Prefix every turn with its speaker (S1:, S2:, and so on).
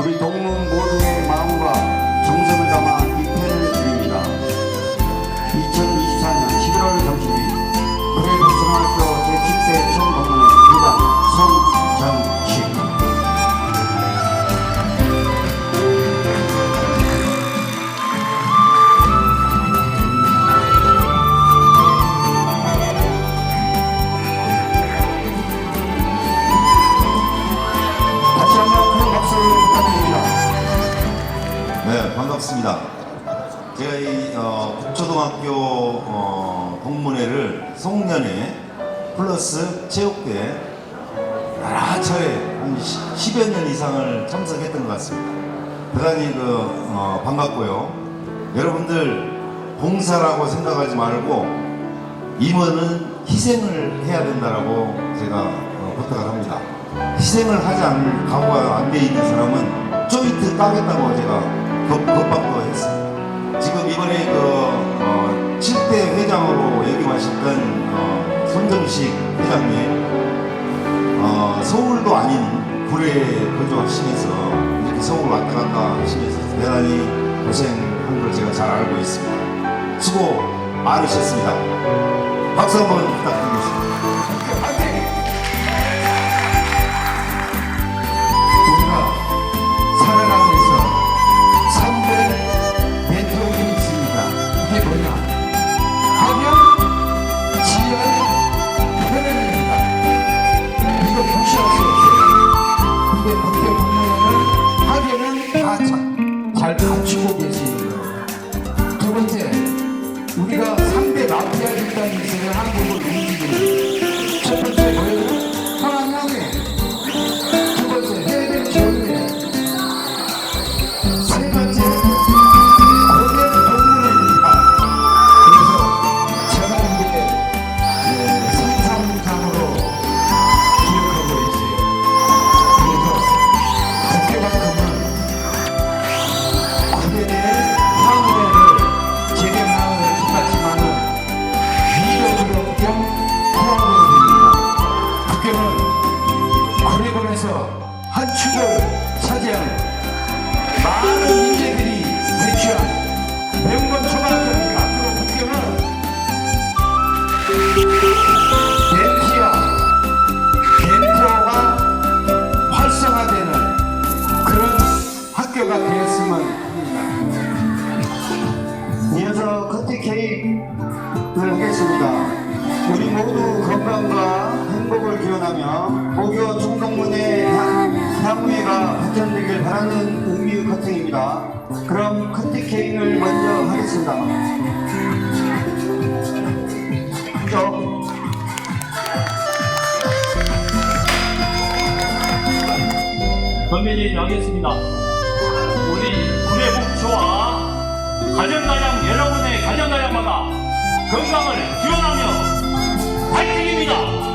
S1: 우리 동문 모두의 마음과 정성을 담아 입회를 드립니다. 2024년 11월 30일 구례국초등학교 제7대 총동문회 회장 손
S2: 반갑습니다. 제가 이 어, 북초등학교 어, 동문회를 송년회 플러스 체육대 여러 차례 한 10여 년 이상을 참석했던 것 같습니다. 대단히 그 어, 반갑고요. 여러분들 봉사라고 생각하지 말고 임원은 희생을 해야 된다라고 제가 어, 부탁을 합니다. 희생을 하지 않을 각오가 안 돼 있는 사람은 조인트 따겠다고 제가 겁, 겁박도 했습니다. 지금 이번에 그 어, 7대 회장으로 역임하셨던 어, 손정식 회장님 어, 서울도 아닌 구례에 거주하시면서 이렇게 서울 왔다 갔다 하시면서 대단히 고생한 걸 제가 잘 알고 있습니다. 수고 많으셨습니다. 박수 한번 부탁드리겠습니다.
S1: 지연, 현연입니다. 이거 무시할 수 없어요. 근데 법대 공무원은 학연은 다잘 갖추고 계시는 거예요. 두 번째, 우리가 커티 케이크를 하겠습니다. 우리 모두 건강과 행복을 기원하며 목요 총동문회 향후회가 발전되길 바라는 의미의 커팅입니다. 그럼 커티 케이크를 먼저 하겠습니다. 쭉.
S3: 건배제 하겠습니다. 우리 구례 북초와 가정가장 여러분의 가정가장마다 건강을 기원하며 파이팅입니다.